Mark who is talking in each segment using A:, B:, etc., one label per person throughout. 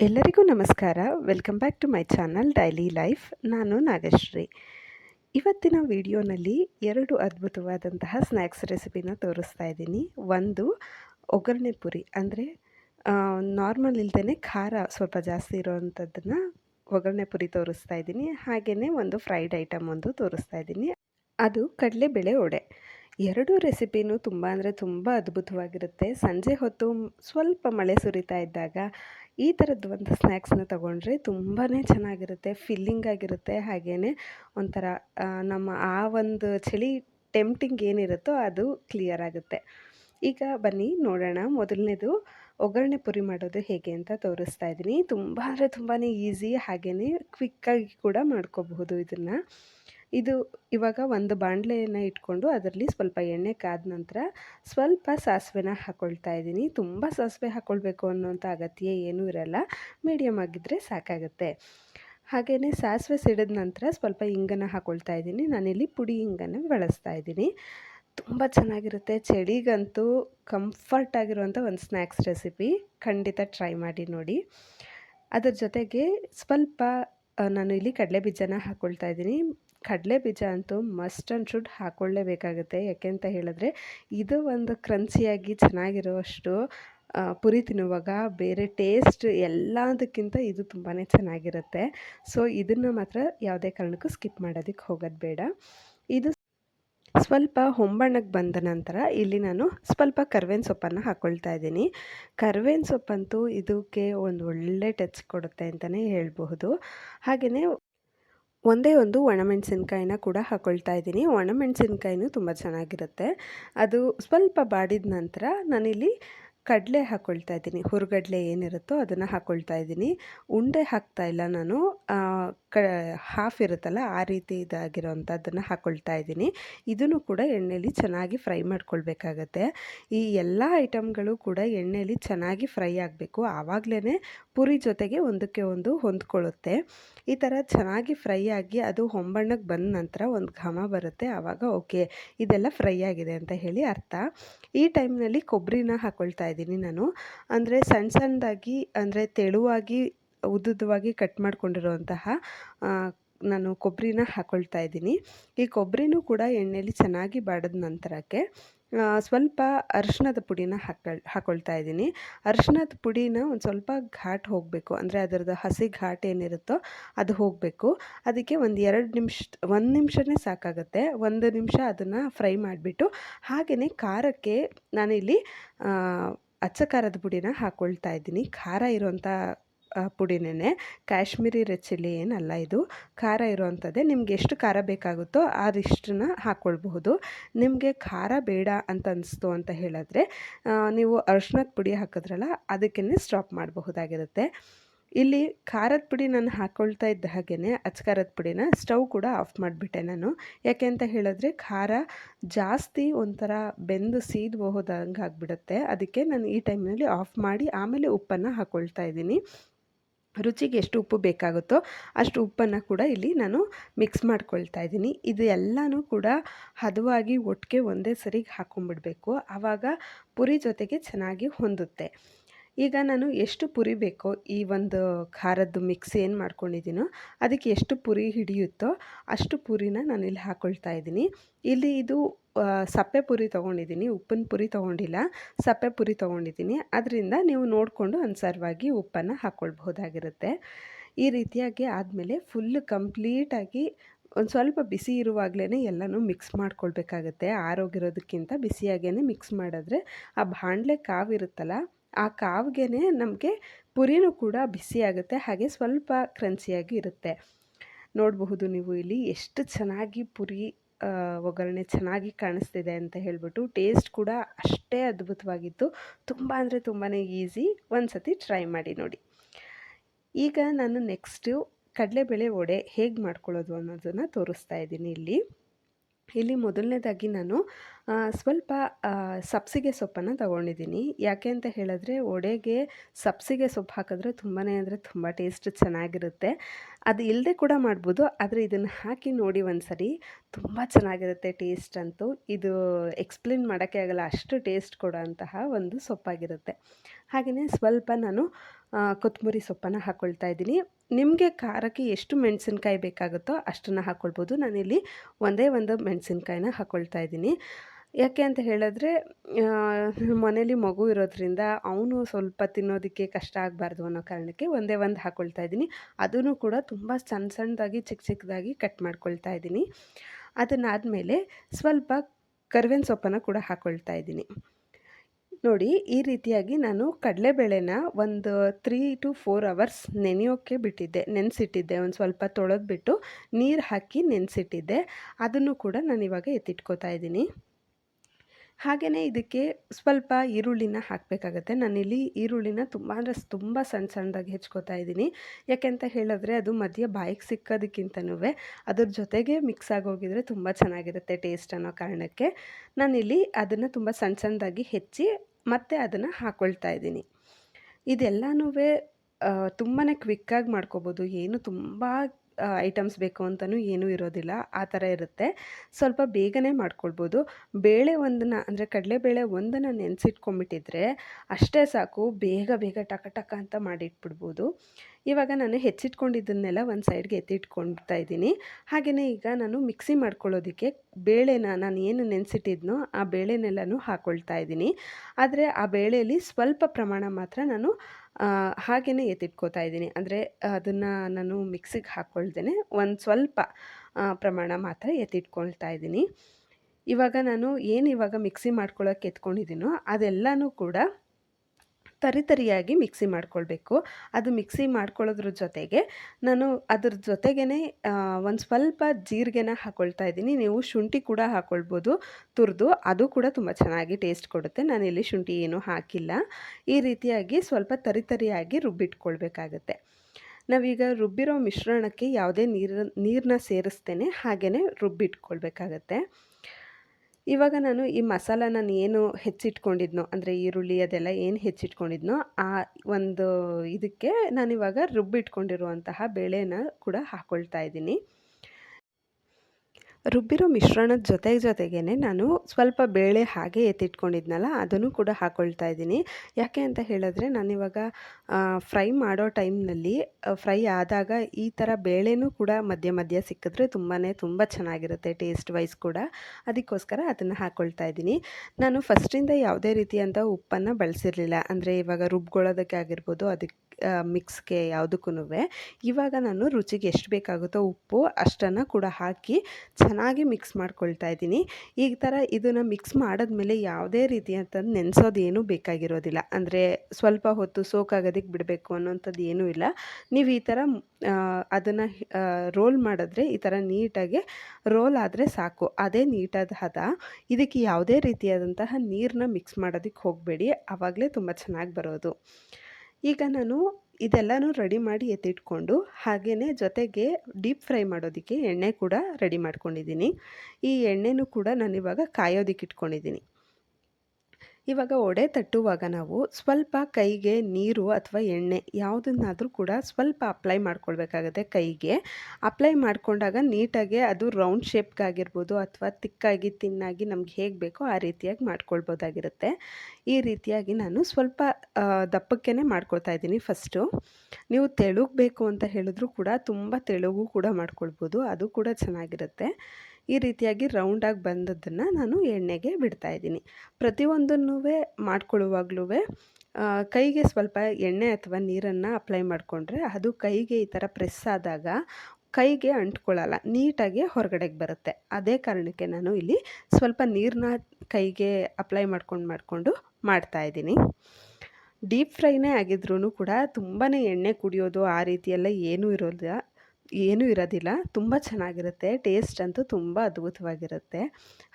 A: ಎಲ್ಲರಿಗೂ ನಮಸ್ಕಾರ. Welcome back to my channel daily life ನಾನು ನಾಗಶ್ರೀ. ಇವತ್ತಿನ ವಿಡಿಯೋನಲ್ಲಿ ಎರಡು ಅದ್ಭುತವಾದಂತಹ ಸ್ನ್ಯಾಕ್ಸ್ ರೆಸಿಪಿನ ತೋರಿಸ್ತಾ ಇದ್ದೀನಿ. ಒಂದು ಒಗ್ಗರಣೆ ಪುರಿ, ಅಂದರೆ ನಾರ್ಮಲ್ ಇಲ್ಲದೇ ಖಾರ ಸ್ವಲ್ಪ ಜಾಸ್ತಿ ಇರೋವಂಥದ್ದನ್ನು ಒಗ್ಗರಣೆ ಪುರಿ ತೋರಿಸ್ತಾ ಇದ್ದೀನಿ. ಹಾಗೆಯೇ ಒಂದು ಫ್ರೈಡ್ ಐಟಮ್ ಒಂದು ತೋರಿಸ್ತಾ ಇದ್ದೀನಿ. ಅದು ಕಡಲೆಬೇಳೆ ಒಡೆ ಎರಡೂ ರೆಸಿಪಿನೂ ತುಂಬ ಅಂದರೆ ತುಂಬ ಅದ್ಭುತವಾಗಿರುತ್ತೆ. ಸಂಜೆ ಹೊತ್ತು ಸ್ವಲ್ಪ ಮಳೆ ಸುರಿತಾ ಇದ್ದಾಗ ಈ ಥರದ್ದು ಒಂದು ಸ್ನ್ಯಾಕ್ಸ್ನ ತೊಗೊಂಡ್ರೆ ತುಂಬಾ ಚೆನ್ನಾಗಿರುತ್ತೆ ಫಿಲ್ಲಿಂಗ್ ಆಗಿರುತ್ತೆ ಹಾಗೆಯೇ ಒಂಥರ ನಮ್ಮ ಆ ಒಂದು ಚಳಿ ಟೆಂಪ್ಟಿಂಗ್ ಏನಿರುತ್ತೋ ಅದು ಕ್ಲಿಯರ್ ಆಗುತ್ತೆ. ಈಗ ಬನ್ನಿ ನೋಡೋಣ ಮೊದಲನೇದು ಒಗ್ಗರಣೆ ಪುರಿ ಮಾಡೋದು ಹೇಗೆ ಅಂತ ತೋರಿಸ್ತಾ ಇದ್ದೀನಿ. ತುಂಬ ಅಂದರೆ ತುಂಬಾ ಈಸಿ ಹಾಗೆಯೇ ಕ್ವಿಕ್ಕಾಗಿ ಕೂಡ ಮಾಡ್ಕೋಬಹುದು ಇದನ್ನು. ಇದು ಇವಾಗ ಒಂದು ಬಾಣಲೆಯನ್ನು ಇಟ್ಕೊಂಡು ಅದರಲ್ಲಿ ಸ್ವಲ್ಪ ಎಣ್ಣೆ ಕಾದ ನಂತರ ಸ್ವಲ್ಪ ಸಾಸಿವೆನ ಹಾಕ್ಕೊಳ್ತಾ ಇದ್ದೀನಿ. ತುಂಬ ಸಾಸಿವೆ ಹಾಕ್ಕೊಳ್ಬೇಕು ಅನ್ನೋಂಥ ಅಗತ್ಯ ಏನೂ ಇರಲ್ಲ. ಮೀಡಿಯಮ್ ಆಗಿದ್ದರೆ ಸಾಕಾಗುತ್ತೆ. ಹಾಗೆಯೇ ಸಾಸಿವೆ ಸಿಡಿದ ನಂತರ ಸ್ವಲ್ಪ ಹಿಂಗನ್ನು ಹಾಕ್ಕೊಳ್ತಾ ಇದ್ದೀನಿ. ನಾನಿಲ್ಲಿ ಪುಡಿ ಹಿಂಗನ್ನು ಬಳಸ್ತಾ ಇದ್ದೀನಿ. ತುಂಬ ಚೆನ್ನಾಗಿರುತ್ತೆ. ಚಳಿಗಂತೂ ಕಂಫರ್ಟ್ ಆಗಿರುವಂಥ ಒಂದು ಸ್ನ್ಯಾಕ್ಸ್ ರೆಸಿಪಿ ಖಂಡಿತ ಟ್ರೈ ಮಾಡಿ ನೋಡಿ. ಅದರ ಜೊತೆಗೆ ಸ್ವಲ್ಪ ನಾನು ಇಲ್ಲಿ ಕಡಲೆ ಬೀಜನ ಹಾಕ್ಕೊಳ್ತಾ ಇದ್ದೀನಿ. ಕಡಲೆ ಬೀಜ ಅಂತೂ ಮಸ್ಟ್ ಆ್ಯಂಡ್ ಶುಡ್ ಹಾಕ್ಕೊಳ್ಳೇಬೇಕಾಗುತ್ತೆ ಯಾಕೆ ಅಂತ ಹೇಳಿದ್ರೆ, ಇದು ಒಂದು ಕ್ರಂಚಿಯಾಗಿ ಚೆನ್ನಾಗಿರುವಷ್ಟು ಪುರಿ ತಿನ್ನುವಾಗ ಬೇರೆ ಟೇಸ್ಟ್ ಎಲ್ಲದಕ್ಕಿಂತ ಇದು ತುಂಬಾ ಚೆನ್ನಾಗಿರುತ್ತೆ. ಸೊ ಇದನ್ನು ಮಾತ್ರ ಯಾವುದೇ ಕಾರಣಕ್ಕೂ ಸ್ಕಿಪ್ ಮಾಡೋದಕ್ಕೆ ಹೋಗೋದು ಬೇಡ. ಇದು ಸ್ವಲ್ಪ ಹೊಂಬಣ್ಣಕ್ಕೆ ಬಂದ ನಂತರ ಇಲ್ಲಿ ನಾನು ಸ್ವಲ್ಪ ಕರ್ಬೇವಿನ ಸೊಪ್ಪನ್ನು ಹಾಕ್ಕೊಳ್ತಾ ಇದ್ದೀನಿ. ಕರ್ವೇನ್ ಸೊಪ್ಪಂತೂ ಇದಕ್ಕೆ ಒಂದು ಒಳ್ಳೆ ಟಚ್ ಕೊಡುತ್ತೆ ಅಂತಲೇ ಹೇಳಬಹುದು. ಹಾಗೆಯೇ ಒಂದೇ ಒಂದು ಒಣಮೆಣಸಿನ್ಕಾಯಿನ ಕೂಡ ಹಾಕ್ಕೊಳ್ತಾ ಇದ್ದೀನಿ. ಒಣಮೆಣಸಿನ್ಕಾಯಿನೂ ತುಂಬ ಚೆನ್ನಾಗಿರುತ್ತೆ. ಅದು ಸ್ವಲ್ಪ ಬಾಡಿದ ನಂತರ ನಾನಿಲ್ಲಿ ಕಡಲೆ ಹಾಕ್ಕೊಳ್ತಾ ಇದ್ದೀನಿ. ಹುರುಗಡಲೆ ಏನಿರುತ್ತೋ ಅದನ್ನು ಹಾಕ್ಕೊಳ್ತಾ ಇದ್ದೀನಿ. ಉಂಡೆ ಹಾಕ್ತಾ ಇಲ್ಲ ನಾನು. ಕ ಹಾಫ್ ಇರುತ್ತಲ್ಲ ಆ ರೀತಿ ಇದಾಗಿರೋವಂಥದ್ದನ್ನು ಹಾಕ್ಕೊಳ್ತಾ ಇದ್ದೀನಿ. ಇದನ್ನು ಕೂಡ ಎಣ್ಣೆಯಲ್ಲಿ ಚೆನ್ನಾಗಿ ಫ್ರೈ ಮಾಡ್ಕೊಳ್ಬೇಕಾಗತ್ತೆ. ಈ ಎಲ್ಲ ಐಟಮ್ಗಳು ಕೂಡ ಎಣ್ಣೆಯಲ್ಲಿ ಚೆನ್ನಾಗಿ ಫ್ರೈ ಆಗಬೇಕು. ಆವಾಗಲೇ ಪುರಿ ಜೊತೆಗೆ ಒಂದಕ್ಕೆ ಒಂದು ಹೊಂದ್ಕೊಳ್ಳುತ್ತೆ. ಈ ಥರ ಚೆನ್ನಾಗಿ ಫ್ರೈ ಆಗಿ ಅದು ಹೊಂಬಣ್ಣಕ್ಕೆ ಬಂದ ನಂತರ ಒಂದು ಘಮ ಬರುತ್ತೆ. ಆವಾಗ ಓಕೆ, ಇದೆಲ್ಲ ಫ್ರೈ ಆಗಿದೆ ಅಂತ ಹೇಳಿ ಅರ್ಥ. ಈ ಟೈಮ್ನಲ್ಲಿ ಕೊಬ್ಬರಿನ ಹಾಕ್ಕೊಳ್ತಾ ಇದ್ದೀನಿ ನಾನು. ಅಂದರೆ ಸಣ್ಣ ಸಣ್ಣದಾಗಿ, ಅಂದರೆ ತೆಳುವಾಗಿ, ಉದ್ದುದ್ದವಾಗಿ ಕಟ್ ಮಾಡಿಕೊಂಡಿರುವಂತಹ ನಾನು ಕೊಬ್ಬರಿನ ಹಾಕ್ಕೊಳ್ತಾ ಇದ್ದೀನಿ. ಈ ಕೊಬ್ಬರಿನೂ ಕೂಡ ಎಣ್ಣೆಯಲ್ಲಿ ಚೆನ್ನಾಗಿ ಬಾಡಿದ ನಂತರಕ್ಕೆ ಸ್ವಲ್ಪ ಅರಿಶಿಣದ ಪುಡಿನ ಹಾಕೊಳ್ ಹಾಕ್ಕೊಳ್ತಾ ಇದ್ದೀನಿ. ಅರಿಶಿಣದ ಪುಡಿನ ಒಂದು ಸ್ವಲ್ಪ ಘಾಟ್ ಹೋಗಬೇಕು. ಅಂದರೆ ಅದರದ್ದು ಹಸಿ ಘಾಟ್ ಏನಿರುತ್ತೋ ಅದು ಹೋಗಬೇಕು. ಅದಕ್ಕೆ ಒಂದು ಎರಡು ನಿಮಿಷ, ಒಂದು ನಿಮಿಷನೇ ಸಾಕಾಗುತ್ತೆ. ಒಂದು ನಿಮಿಷ ಅದನ್ನು ಫ್ರೈ ಮಾಡಿಬಿಟ್ಟು ಹಾಗೆಯೇ ಖಾರಕ್ಕೆ ನಾನಿಲ್ಲಿ ಅಚ್ಚ ಖಾರದ ಪುಡಿನ ಹಾಕ್ಕೊಳ್ತಾ ಇದ್ದೀನಿ. ಖಾರ ಇರೋಂಥ ಪುಡಿನೇ ಕಾಶ್ಮೀರಿ ರೆಡ್ ಚಿಲ್ಲಿ ಏನಲ್ಲ ಇದು. ಖಾರ ಇರುವಂಥದ್ದೇ ನಿಮ್ಗೆ ಎಷ್ಟು ಖಾರ ಬೇಕಾಗುತ್ತೋ ಅದಿಷ್ಟನ್ನ ಹಾಕ್ಕೊಳ್ಬಹುದು ನಿಮಗೆ ಖಾರ ಬೇಡ ಅಂತ ಅನಿಸ್ತು ಅಂತ ಹೇಳಿದ್ರೆ ನೀವು ಅರ್ಶಿನದ ಪುಡಿ ಹಾಕಿದ್ರಲ್ಲ ಅದಕ್ಕೇ ಸ್ಟಾಪ್ ಮಾಡಬಹುದಾಗಿರುತ್ತೆ. ಇಲ್ಲಿ ಖಾರದ ಪುಡಿ ನಾನು ಹಾಕ್ಕೊಳ್ತಾ ಇದ್ದ ಹಾಗೆಯೇ ಅಚ್ಕಾರದ ಪುಡಿನ ಸ್ಟವ್ ಕೂಡ ಆಫ್ ಮಾಡಿಬಿಟ್ಟೆ ನಾನು. ಯಾಕೆ ಅಂತ ಹೇಳಿದ್ರೆ, ಖಾರ ಜಾಸ್ತಿ ಒಂಥರ ಬೆಂದು ಸೀದ್ಬಹುದಂಗೆ ಆಗಿಬಿಡುತ್ತೆ. ಅದಕ್ಕೆ ನಾನು ಈ ಟೈಮ್ನಲ್ಲಿ ಆಫ್ ಮಾಡಿ ಆಮೇಲೆ ಉಪ್ಪನ್ನು ಹಾಕ್ಕೊಳ್ತಾ ಇದ್ದೀನಿ. ರುಚಿಗೆ ಎಷ್ಟು ಉಪ್ಪು ಬೇಕಾಗುತ್ತೋ ಅಷ್ಟು ಉಪ್ಪನ್ನು ಕೂಡ ಇಲ್ಲಿ ನಾನು ಮಿಕ್ಸ್ ಮಾಡ್ಕೊಳ್ತಾ ಇದ್ದೀನಿ. ಇದು ಎಲ್ಲನೂ ಕೂಡ ಹದವಾಗಿ ಒಟ್ಟಿಗೆ ಒಂದೇ ಸರಿಗೆ ಹಾಕೊಂಬಿಡಬೇಕು. ಆವಾಗ ಪುರಿ ಜೊತೆಗೆ ಚೆನ್ನಾಗಿ ಹೊಂದುತ್ತೆ. ಈಗ ನಾನು ಎಷ್ಟು ಪುರಿ ಬೇಕೋ ಈ ಒಂದು ಖಾರದ್ದು ಮಿಕ್ಸ್ ಏನು ಮಾಡ್ಕೊಂಡಿದ್ದೀನೋ ಅದಕ್ಕೆ ಎಷ್ಟು ಪುರಿ ಹಿಡಿಯುತ್ತೋ ಅಷ್ಟು ಪುರಿನ ನಾನು ಇಲ್ಲಿ ಹಾಕ್ಕೊಳ್ತಾ ಇದ್ದೀನಿ. ಇಲ್ಲಿ ಇದು ಸಪ್ಪೆ ಪುರಿ ತೊಗೊಂಡಿದ್ದೀನಿ. ಉಪ್ಪಿನ ಪುರಿ ತೊಗೊಂಡಿಲ್ಲ. ಸಪ್ಪೆ ಪುರಿ ತೊಗೊಂಡಿದ್ದೀನಿ. ಅದರಿಂದ ನೀವು ನೋಡಿಕೊಂಡು ಅನುಸಾರವಾಗಿ ಉಪ್ಪನ್ನು ಹಾಕ್ಕೊಳ್ಬಹುದಾಗಿರುತ್ತೆ ಈ ರೀತಿಯಾಗಿ ಆದಮೇಲೆ ಫುಲ್ ಕಂಪ್ಲೀಟಾಗಿ ಒಂದು ಸ್ವಲ್ಪ ಬಿಸಿ ಇರುವಾಗಲೇ ಎಲ್ಲನೂ ಮಿಕ್ಸ್ ಮಾಡ್ಕೊಳ್ಬೇಕಾಗತ್ತೆ. ಆರೋಗಿರೋದಕ್ಕಿಂತ ಬಿಸಿಯಾಗೇ ಮಿಕ್ಸ್ ಮಾಡಿದ್ರೆ ಆ ಬಾಣಲೆ ಕಾವಿರುತ್ತಲ್ಲ ಆ ಕಾವ್ಗೆನೆ ನಮಗೆ ಪುರಿನೂ ಕೂಡ ಬಿಸಿಯಾಗುತ್ತೆ ಹಾಗೆ ಸ್ವಲ್ಪ ಕ್ರಂಚಿಯಾಗಿ ಇರುತ್ತೆ. ನೋಡಬಹುದು ನೀವು ಇಲ್ಲಿ ಎಷ್ಟು ಚೆನ್ನಾಗಿ ಪುರಿ ಒಗ್ಗರಣೆ ಚೆನ್ನಾಗಿ ಕಾಣಿಸ್ತಿದೆ ಅಂತ ಹೇಳ್ಬಿಟ್ಟು ಟೇಸ್ಟ್ ಕೂಡ ಅಷ್ಟೇ ಅದ್ಭುತವಾಗಿತ್ತು. ತುಂಬ ಅಂದರೆ ತುಂಬಾ ಈಸಿ ಒಂದು ಸತಿ ಟ್ರೈ ಮಾಡಿ ನೋಡಿ. ಈಗ ನಾನು ನೆಕ್ಸ್ಟು ಕಡಲೆಬೇಳೆ ವಡೆ ಹೇಗೆ ಮಾಡ್ಕೊಳ್ಳೋದು ಅನ್ನೋದನ್ನು ತೋರಿಸ್ತಾ ಇದ್ದೀನಿ ಇಲ್ಲಿ. ಇಲ್ಲಿ ಮೊದಲನೇದಾಗಿ ನಾನು ಸ್ವಲ್ಪ ಸಬ್ಸಿಗೆ ಸೊಪ್ಪನ್ನು ತಗೊಂಡಿದ್ದೀನಿ. ಯಾಕೆ ಅಂತ ಹೇಳಿದ್ರೆ, ಒಡೆಗೆ ಸಬ್ಸಿಗೆ ಸೊಪ್ಪು ಹಾಕಿದ್ರೆ ತುಂಬಾ ಅಂದರೆ ತುಂಬ ಟೇಸ್ಟ್ ಚೆನ್ನಾಗಿರುತ್ತೆ. ಅದು ಇಲ್ಲದೆ ಕೂಡ ಮಾಡ್ಬೋದು, ಆದರೆ ಇದನ್ನು ಹಾಕಿ ನೋಡಿ ಒಂದ್ಸರಿ ತುಂಬ ಚೆನ್ನಾಗಿರುತ್ತೆ ಟೇಸ್ಟ್ ಅಂತೂ. ಇದು ಎಕ್ಸ್ಪ್ಲೇನ್ ಮಾಡೋಕ್ಕೆ ಆಗಲ್ಲ, ಅಷ್ಟು ಟೇಸ್ಟ್ ಕೊಡೋಂತಹ ಒಂದು ಸೊಪ್ಪಾಗಿರುತ್ತೆ. ಹಾಗೆಯೇ ಸ್ವಲ್ಪ ನಾನು ಕೊತ್ತಂಬರಿ ಸೊಪ್ಪನ್ನು ಹಾಕ್ಕೊಳ್ತಾ ಇದ್ದೀನಿ. ನಿಮಗೆ ಖಾರಕ್ಕೆ ಎಷ್ಟು ಮೆಣಸಿನ್ಕಾಯಿ ಬೇಕಾಗುತ್ತೋ ಅಷ್ಟನ್ನು ಹಾಕ್ಕೊಳ್ಬೋದು ನಾನಿಲ್ಲಿ ಒಂದೇ ಒಂದು ಮೆಣಸಿನ್ಕಾಯಿನ ಹಾಕ್ಕೊಳ್ತಾ ಇದ್ದೀನಿ. ಯಾಕೆ ಅಂತ ಹೇಳಿದ್ರೆ ಮನೇಲಿ ಮಗು ಇರೋದ್ರಿಂದ ಅವನು ಸ್ವಲ್ಪ ತಿನ್ನೋದಕ್ಕೆ ಕಷ್ಟ ಆಗಬಾರ್ದು ಅನ್ನೋ ಕಾರಣಕ್ಕೆ ಒಂದೇ ಒಂದು ಹಾಕ್ಕೊಳ್ತಾ ಇದ್ದೀನಿ. ಅದನ್ನು ಕೂಡ ತುಂಬ ಸಣ್ಣ ಸಣ್ಣದಾಗಿ, ಚಿಕ್ಕ ಚಿಕ್ಕದಾಗಿ ಕಟ್ ಮಾಡ್ಕೊಳ್ತಾ ಇದ್ದೀನಿ. ಅದನ್ನಾದಮೇಲೆ ಸ್ವಲ್ಪ ಕರ್ಬೇವಿನ ಸೊಪ್ಪನ್ನು ಕೂಡ ಹಾಕ್ಕೊಳ್ತಾ ಇದ್ದೀನಿ. ನೋಡಿ, ಈ ರೀತಿಯಾಗಿ ನಾನು ಕಡಲೆಬೇಳೆನ ಒಂದು ತ್ರೀ ಟು ಫೋರ್ ಅವರ್ಸ್ ನೆನೆಯೋಕ್ಕೆ ಬಿಟ್ಟಿದ್ದೆ. ನೆನೆಸಿಟ್ಟಿದ್ದೆ. ಒಂದು ಸ್ವಲ್ಪ ತೊಳೆದ್ಬಿಟ್ಟು ನೀರು ಹಾಕಿ ನೆನೆಸಿಟ್ಟಿದ್ದೆ. ಅದನ್ನು ಕೂಡ ನಾನು ಇವಾಗ ಎತ್ತಿಟ್ಕೋತಾ ಇದ್ದೀನಿ. ಹಾಗೆಯೇ ಇದಕ್ಕೆ ಸ್ವಲ್ಪ ಈರುಳ್ಳಿನ ಹಾಕಬೇಕಾಗತ್ತೆ. ನಾನಿಲ್ಲಿ ಈರುಳ್ಳಿನ ತುಂಬ, ಅಂದರೆ ತುಂಬ ಸಣ್ಣ ಸಣ್ಣದಾಗಿ ಹೆಚ್ಕೋತಾ ಇದ್ದೀನಿ. ಯಾಕೆಂತ ಹೇಳಿದ್ರೆ ಅದು ಮಧ್ಯೆ ಬಾಯಿಗೆ ಸಿಕ್ಕೋದಕ್ಕಿಂತನೂ ಅದ್ರ ಜೊತೆಗೆ ಮಿಕ್ಸ್ ಆಗೋಗಿದ್ರೆ ತುಂಬ ಚೆನ್ನಾಗಿರುತ್ತೆ ಟೇಸ್ಟ್ ಅನ್ನೋ ಕಾರಣಕ್ಕೆ ನಾನಿಲ್ಲಿ ಅದನ್ನು ತುಂಬ ಸಣ್ಣ ಸಣ್ಣದಾಗಿ ಹೆಚ್ಚಿ ಮತ್ತೆ ಅದನ್ನು ಹಾಕ್ಕೊಳ್ತಾ ಇದ್ದೀನಿ. ಇದೆಲ್ಲನೂ ತುಂಬಾ ಕ್ವಿಕ್ಕಾಗಿ ಮಾಡ್ಕೋಬೋದು. ಏನು ತುಂಬ ಐಟಮ್ಸ್ ಬೇಕು ಅಂತಲೂ ಏನೂ ಇರೋದಿಲ್ಲ. ಆ ಥರ ಇರುತ್ತೆ. ಸ್ವಲ್ಪ ಬೇಗನೆ ಮಾಡ್ಕೊಳ್ಬೋದು. ಬೇಳೆ ಒಂದನ್ನು, ಅಂದರೆ ಕಡಲೆಬೇಳೆ ಒಂದನ್ನು ನೆನೆಸಿಟ್ಕೊಂಬಿಟ್ಟಿದ್ರೆ ಅಷ್ಟೇ ಸಾಕು. ಬೇಗ ಬೇಗ ಟಕ ಟಕ ಅಂತ ಮಾಡಿಟ್ಬಿಡ್ಬೋದು. ಇವಾಗ ನಾನು ಹೆಚ್ಚಿಟ್ಕೊಂಡಿದ್ದನ್ನೆಲ್ಲ ಒಂದು ಸೈಡ್ಗೆ ಎತ್ತಿಟ್ಕೊಳ್ತಾ ಇದ್ದೀನಿ. ಹಾಗೆಯೇ ಈಗ ನಾನು ಮಿಕ್ಸಿ ಮಾಡ್ಕೊಳ್ಳೋದಕ್ಕೆ ಬೇಳೆನ ನಾನು ಏನು ನೆನೆಸಿಟ್ಟಿದ್ನೋ ಆ ಬೇಳೆನೆಲ್ಲನೂ ಹಾಕ್ಕೊಳ್ತಾ ಇದ್ದೀನಿ. ಆದರೆ ಆ ಬೇಳೆಯಲ್ಲಿ ಸ್ವಲ್ಪ ಪ್ರಮಾಣ ಮಾತ್ರ ನಾನು ಹಾಗೆಯೇ ಎತ್ತಿಟ್ಕೋತಾ ಇದ್ದೀನಿ. ಅಂದರೆ ಅದನ್ನು ನಾನು ಮಿಕ್ಸಿಗೆ ಹಾಕ್ಕೊಳ್ದೇನೆ ಒಂದು ಸ್ವಲ್ಪ ಪ್ರಮಾಣ ಮಾತ್ರ ಎತ್ತಿಟ್ಕೊಳ್ತಾ ಇದ್ದೀನಿ. ಇವಾಗ ನಾನು ಏನು ಇವಾಗ ಮಿಕ್ಸಿ ಮಾಡ್ಕೊಳ್ಳೋಕೆ ಎತ್ಕೊಂಡಿದ್ದೀನೋ ಅದೆಲ್ಲನೂ ಕೂಡ ತರಿತರಿಯಾಗಿ ಮಿಕ್ಸಿ ಮಾಡ್ಕೊಳ್ಬೇಕು. ಅದು ಮಿಕ್ಸಿ ಮಾಡ್ಕೊಳ್ಳೋದ್ರ ಜೊತೆಗೆ ನಾನು ಅದ್ರ ಜೊತೆಗೇ ಒಂದು ಸ್ವಲ್ಪ ಜೀರಿಗೆನ ಹಾಕ್ಕೊಳ್ತಾ ಇದ್ದೀನಿ. ನೀವು ಶುಂಠಿ ಕೂಡ ಹಾಕ್ಕೊಳ್ಬೋದು ತುರಿದು. ಅದು ಕೂಡ ತುಂಬ ಚೆನ್ನಾಗಿ ಟೇಸ್ಟ್ ಕೊಡುತ್ತೆ. ನಾನಿಲ್ಲಿ ಶುಂಠಿ ಏನೂ ಹಾಕಿಲ್ಲ. ಈ ರೀತಿಯಾಗಿ ಸ್ವಲ್ಪ ತರಿತರಿಯಾಗಿ ರುಬ್ಬಿಟ್ಕೊಳ್ಬೇಕಾಗತ್ತೆ. ನಾವೀಗ ರುಬ್ಬಿರೋ ಮಿಶ್ರಣಕ್ಕೆ ಯಾವುದೇ ನೀರು ನೀರನ್ನ ಸೇರಿಸ್ತೇನೆ. ಹಾಗೆಯೇ ರುಬ್ಬಿಟ್ಕೊಳ್ಬೇಕಾಗತ್ತೆ. ಇವಾಗ ನಾನು ಈ ಮಸಾಲ ನಾನು ಏನು ಹೆಚ್ಚಿಟ್ಕೊಂಡಿದ್ನೋ, ಅಂದರೆ ಈರುಳ್ಳಿ ಅದೆಲ್ಲ ಏನು ಹೆಚ್ಚಿಟ್ಕೊಂಡಿದ್ನೋ, ಆ ಒಂದು ಇದಕ್ಕೆ ನಾನಿವಾಗ ರುಬ್ಬಿಟ್ಕೊಂಡಿರುವಂತಹ ಬೇಳೆನ ಕೂಡ ಹಾಕ್ಕೊಳ್ತಾ ಇದ್ದೀನಿ. ರುಬ್ಬಿರೋ ಮಿಶ್ರಣದ ಜೊತೆ ಜೊತೆಗೇ ನಾನು ಸ್ವಲ್ಪ ಬೇಳೆ ಹಾಗೆ ಎತ್ತಿಟ್ಕೊಂಡಿದ್ನಲ್ಲ, ಅದನ್ನು ಕೂಡ ಹಾಕ್ಕೊಳ್ತಾ ಇದ್ದೀನಿ. ಯಾಕೆ ಅಂತ ಹೇಳಿದ್ರೆ ನಾನಿವಾಗ ಫ್ರೈ ಮಾಡೋ ಟೈಮ್ನಲ್ಲಿ ಫ್ರೈ ಆದಾಗ ಈ ಥರ ಬೇಳೆನೂ ಕೂಡ ಮಧ್ಯ ಮಧ್ಯ ಸಿಕ್ಕಿದ್ರೆ ತುಂಬಾ ತುಂಬ ಚೆನ್ನಾಗಿರುತ್ತೆ ಟೇಸ್ಟ್ ವೈಸ್ ಕೂಡ. ಅದಕ್ಕೋಸ್ಕರ ಅದನ್ನು ಹಾಕ್ಕೊಳ್ತಾ ಇದ್ದೀನಿ. ನಾನು ಫಸ್ಟಿಂದ ಯಾವುದೇ ರೀತಿಯಂಥ ಉಪ್ಪನ್ನು ಬಳಸಿರಲಿಲ್ಲ. ಅಂದರೆ ಇವಾಗ ರುಬ್ಕೊಳ್ಳೋದಕ್ಕೆ ಆಗಿರ್ಬೋದು ಅದಕ್ಕೆ ಮಿಕ್ಸ್ಗೆ ಯಾವುದಕ್ಕೂ ಇವಾಗ ನಾನು ರುಚಿಗೆ ಎಷ್ಟು ಬೇಕಾಗುತ್ತೋ ಉಪ್ಪು, ಅಷ್ಟನ್ನು ಕೂಡ ಹಾಕಿ ಚೆನ್ನಾಗಿ ಮಿಕ್ಸ್ ಮಾಡ್ಕೊಳ್ತಾ ಇದ್ದೀನಿ. ಈ ಥರ ಇದನ್ನು ಮಿಕ್ಸ್ ಮಾಡಿದ್ಮೇಲೆ ಯಾವುದೇ ರೀತಿ ನೆನೆಸೋದು ಏನೂ ಬೇಕಾಗಿರೋದಿಲ್ಲ. ಅಂದರೆ ಸ್ವಲ್ಪ ಹೊತ್ತು ಸೋಕಾಗೋದಕ್ಕೆ ಬಿಡಬೇಕು ಅನ್ನೋಂಥದ್ದು ಏನೂ ಇಲ್ಲ. ನೀವು ಈ ಥರ ಅದನ್ನು ರೋಲ್ ಮಾಡಿದ್ರೆ ಈ ಥರ ನೀಟಾಗಿ ರೋಲ್ ಆದರೆ ಸಾಕು. ಅದೇ ನೀಟಾದ ಹದ. ಇದಕ್ಕೆ ಯಾವುದೇ ರೀತಿಯಾದಂತಹ ನೀರನ್ನ ಮಿಕ್ಸ್ ಮಾಡೋದಕ್ಕೆ ಹೋಗಬೇಡಿ. ಆವಾಗಲೇ ತುಂಬ ಚೆನ್ನಾಗಿ ಬರೋದು. ಈಗ ನಾನು ಇದೆಲ್ಲನೂ ರೆಡಿ ಮಾಡಿ ಎತ್ತಿಟ್ಕೊಂಡು ಹಾಗೆಯೇ ಜೊತೆಗೆ ಡೀಪ್ ಫ್ರೈ ಮಾಡೋದಕ್ಕೆ ಎಣ್ಣೆ ಕೂಡ ರೆಡಿ ಮಾಡ್ಕೊಂಡಿದ್ದೀನಿ. ಈ ಎಣ್ಣೆನೂ ಕೂಡ ನಾನಿವಾಗ ಕಾಯೋದಕ್ಕೆ ಇಟ್ಕೊಂಡಿದ್ದೀನಿ. ಇವಾಗ ಒಡೆ ತಟ್ಟುವಾಗ ನಾವು ಸ್ವಲ್ಪ ಕೈಗೆ ನೀರು ಅಥವಾ ಎಣ್ಣೆ ಯಾವುದನ್ನಾದರೂ ಕೂಡ ಸ್ವಲ್ಪ ಅಪ್ಲೈ ಮಾಡ್ಕೊಳ್ಬೇಕಾಗುತ್ತೆ ಕೈಗೆ. ಅಪ್ಲೈ ಮಾಡಿಕೊಂಡಾಗ ನೀಟಾಗಿ ಅದು ರೌಂಡ್ ಶೇಪ್ಗಾಗಿರ್ಬೋದು ಅಥವಾ ತಿಕ್ಕಾಗಿ, ತಿನ್ನಾಗಿ ನಮ್ಗೆ ಹೇಗೆ ಬೇಕೋ ಆ ರೀತಿಯಾಗಿ ಮಾಡ್ಕೊಳ್ಬೋದಾಗಿರುತ್ತೆ. ಈ ರೀತಿಯಾಗಿ ನಾನು ಸ್ವಲ್ಪ ದಪ್ಪಕ್ಕೇ ಮಾಡ್ಕೊಳ್ತಾ ಇದ್ದೀನಿ ಫಸ್ಟು. ನೀವು ತೆಳುಗಬೇಕು ಅಂತ ಹೇಳಿದ್ರು ಕೂಡ ತುಂಬ ತೆಳುಗು ಕೂಡ ಮಾಡ್ಕೊಳ್ಬೋದು, ಅದು ಕೂಡ ಚೆನ್ನಾಗಿರುತ್ತೆ. ಈ ರೀತಿಯಾಗಿ ರೌಂಡಾಗಿ ಬಂದದ್ದನ್ನು ನಾನು ಎಣ್ಣೆಗೆ ಬಿಡ್ತಾಯಿದ್ದೀನಿ ಪ್ರತಿಯೊಂದನ್ನು ಮಾಡ್ಕೊಳ್ಳುವಾಗಲೂ ಕೈಗೆ ಸ್ವಲ್ಪ ಎಣ್ಣೆ ಅಥವಾ ನೀರನ್ನು ಅಪ್ಲೈ ಮಾಡಿಕೊಂಡ್ರೆ ಅದು ಕೈಗೆ ಈ ಥರ ಪ್ರೆಸ್ ಆದಾಗ ಕೈಗೆ ಅಂಟ್ಕೊಳ್ಳಲ್ಲ, ನೀಟಾಗಿ ಹೊರಗಡೆಗೆ ಬರುತ್ತೆ. ಅದೇ ಕಾರಣಕ್ಕೆ ನಾನು ಇಲ್ಲಿ ಸ್ವಲ್ಪ ನೀರನ್ನ ಕೈಗೆ ಅಪ್ಲೈ ಮಾಡ್ಕೊಂಡು ಮಾಡಿಕೊಂಡು ಮಾಡ್ತಾಯಿದ್ದೀನಿ ಡೀಪ್ ಫ್ರೈನೇ ಆಗಿದ್ರೂ ಕೂಡ ತುಂಬಾ ಎಣ್ಣೆ ಕುಡಿಯೋದು ಆ ರೀತಿಯೆಲ್ಲ ಏನೂ ಇರೋದಿಲ್ಲ. ಏನೂ ಇರೋದಿಲ್ಲ. ತುಂಬ ಚೆನ್ನಾಗಿರುತ್ತೆ. ಟೇಸ್ಟ್ ಅಂತೂ ತುಂಬ ಅದ್ಭುತವಾಗಿರುತ್ತೆ.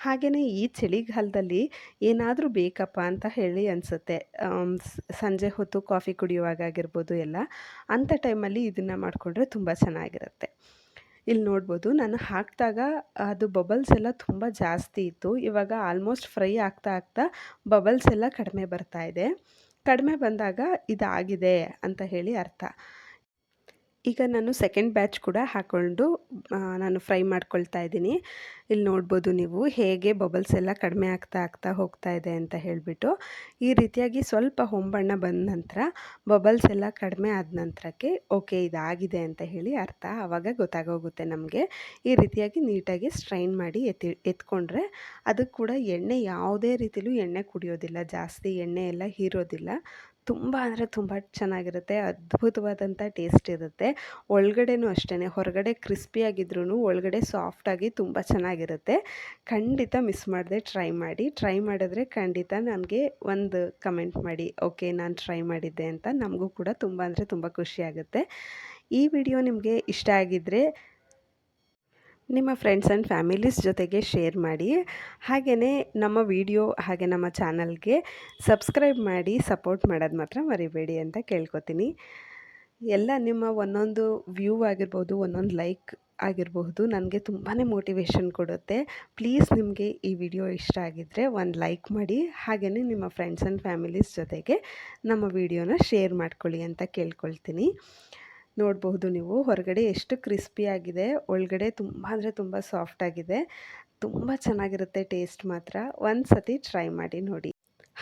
A: ಹಾಗೆಯೇ ಈ ಚಳಿಗಾಲದಲ್ಲಿ ಏನಾದರೂ ಬೇಕಪ್ಪ ಅಂತ ಹೇಳಿ ಅನಿಸುತ್ತೆ. ಸಂಜೆ ಹೊತ್ತು ಕಾಫಿ ಕುಡಿಯುವಾಗ ಆಗಿರ್ಬೋದು ಎಲ್ಲ, ಅಂಥ ಟೈಮಲ್ಲಿ ಇದನ್ನು ಮಾಡಿಕೊಂಡ್ರೆ ತುಂಬ ಚೆನ್ನಾಗಿರುತ್ತೆ. ಇಲ್ಲಿ ನೋಡ್ಬೋದು, ನಾನು ಹಾಕಿದಾಗ ಅದು ಬಬಲ್ಸ್ ಎಲ್ಲ ತುಂಬ ಜಾಸ್ತಿ ಇತ್ತು. ಇವಾಗ ಆಲ್ಮೋಸ್ಟ್ ಫ್ರೈ ಆಗ್ತಾ ಆಗ್ತಾ ಬಬಲ್ಸ್ ಎಲ್ಲ ಕಡಿಮೆ ಬರ್ತಾ ಇದೆ. ಕಡಿಮೆ ಬಂದಾಗ ಇದಾಗಿದೆ ಅಂತ ಹೇಳಿ ಅರ್ಥ. ಈಗ ನಾನು ಸೆಕೆಂಡ್ ಬ್ಯಾಚ್ ಕೂಡ ಹಾಕ್ಕೊಂಡು ನಾನು ಫ್ರೈ ಮಾಡ್ಕೊಳ್ತಾ ಇದ್ದೀನಿ. ಇಲ್ಲಿ ನೋಡ್ಬೋದು ನೀವು ಹೇಗೆ ಬಬಲ್ಸ್ ಎಲ್ಲ ಕಡಿಮೆ ಆಗ್ತಾ ಆಗ್ತಾ ಹೋಗ್ತಾ ಇದೆ ಅಂತ ಹೇಳಿಬಿಟ್ಟು, ಈ ರೀತಿಯಾಗಿ ಸ್ವಲ್ಪ ಹೊಂಬಣ್ಣ ಬಂದ ನಂತರ ಬಬಲ್ಸ್ ಎಲ್ಲ ಕಡಿಮೆ ಆದ ನಂತರಕ್ಕೆ ಓಕೆ ಇದಾಗಿದೆ ಅಂತ ಹೇಳಿ ಅರ್ಥ. ಆವಾಗ ಗೊತ್ತಾಗೋಗುತ್ತೆ ನಮಗೆ. ಈ ರೀತಿಯಾಗಿ ನೀಟಾಗಿ ಸ್ಟ್ರೈನ್ ಮಾಡಿ ಎತ್ತಿ, ಎತ್ಕೊಂಡ್ರೆ ಅದಕ್ಕೆ ಕೂಡ ಎಣ್ಣೆ ಯಾವುದೇ ರೀತಿಲೂ ಎಣ್ಣೆ ಕುಡಿಯೋದಿಲ್ಲ. ಜಾಸ್ತಿ ಎಣ್ಣೆ ಎಲ್ಲ ಹೀರೋದಿಲ್ಲ. ತುಂಬ ಅಂದರೆ ತುಂಬ ಚೆನ್ನಾಗಿರುತ್ತೆ. ಅದ್ಭುತವಾದಂಥ ಟೇಸ್ಟ್ ಇರುತ್ತೆ. ಒಳಗಡೆನೂ ಅಷ್ಟೇ ಹೊರಗಡೆ ಕ್ರಿಸ್ಪಿಯಾಗಿದ್ರೂ ಒಳಗಡೆ ಸಾಫ್ಟಾಗಿ ತುಂಬ ಚೆನ್ನಾಗಿರುತ್ತೆ. ಖಂಡಿತ ಮಿಸ್ ಮಾಡದೆ ಟ್ರೈ ಮಾಡಿ. ಟ್ರೈ ಮಾಡಿದ್ರೆ ಖಂಡಿತ ನನಗೆ ಒಂದು ಕಮೆಂಟ್ ಮಾಡಿ ಓಕೆ ನಾನು ಟ್ರೈ ಮಾಡಿದ್ದೆ ಅಂತ ನಮಗೂ ಕೂಡ ತುಂಬ ಅಂದರೆ ತುಂಬ ಖುಷಿಯಾಗುತ್ತೆ ಈ ವಿಡಿಯೋ ನಿಮಗೆ ಇಷ್ಟ ಆಗಿದ್ದರೆ ನಿಮ್ಮ ಫ್ರೆಂಡ್ಸ್ ಆ್ಯಂಡ್ ಫ್ಯಾಮಿಲೀಸ್ ಜೊತೆಗೆ ಶೇರ್ ಮಾಡಿ. ಹಾಗೆಯೇ ನಮ್ಮ ವಿಡಿಯೋ ಹಾಗೆ ನಮ್ಮ ಚಾನಲ್ಗೆ ಸಬ್ಸ್ಕ್ರೈಬ್ ಮಾಡಿ ಸಪೋರ್ಟ್ ಮಾಡೋದು ಮಾತ್ರ ಮರಿಬೇಡಿ ಅಂತ ಕೇಳ್ಕೊತೀನಿ. ಎಲ್ಲ ನಿಮ್ಮ ಒಂದೊಂದು ವ್ಯೂ ಆಗಿರ್ಬೋದು, ಒಂದೊಂದು ಲೈಕ್ ಆಗಿರಬಹುದು ನನಗೆ ತುಂಬಾ ಮೋಟಿವೇಶನ್ ಕೊಡುತ್ತೆ. ಪ್ಲೀಸ್ ನಿಮಗೆ ಈ ವಿಡಿಯೋ ಇಷ್ಟ ಆಗಿದ್ದರೆ ಒಂದು ಲೈಕ್ ಮಾಡಿ ಹಾಗೆಯೇ ನಿಮ್ಮ ಫ್ರೆಂಡ್ಸ್ ಆ್ಯಂಡ್ ಫ್ಯಾಮಿಲೀಸ್ ಜೊತೆಗೆ ನಮ್ಮ ವಿಡಿಯೋನ ಶೇರ್ ಮಾಡ್ಕೊಳ್ಳಿ ಅಂತ ಕೇಳ್ಕೊಳ್ತೀನಿ. ನೋಡಬಹುದು ನೀವು, ಹೊರಗಡೆ ಎಷ್ಟು ಕ್ರಿಸ್ಪಿಯಾಗಿದೆ ಒಳಗಡೆ ತುಂಬ ಅಂದರೆ ತುಂಬ ಸಾಫ್ಟಾಗಿದೆ ತುಂಬ ಚೆನ್ನಾಗಿರುತ್ತೆ ಟೇಸ್ಟ್ ಮಾತ್ರ ಒಂದು ಸತಿ ಟ್ರೈ ಮಾಡಿ ನೋಡಿ.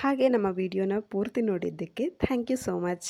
A: ಹಾಗೆ ನಮ್ಮ ವಿಡಿಯೋನ ಪೂರ್ತಿ ನೋಡಿದ್ದಕ್ಕೆ ಥ್ಯಾಂಕ್ ಯು ಸೋ ಮಚ್.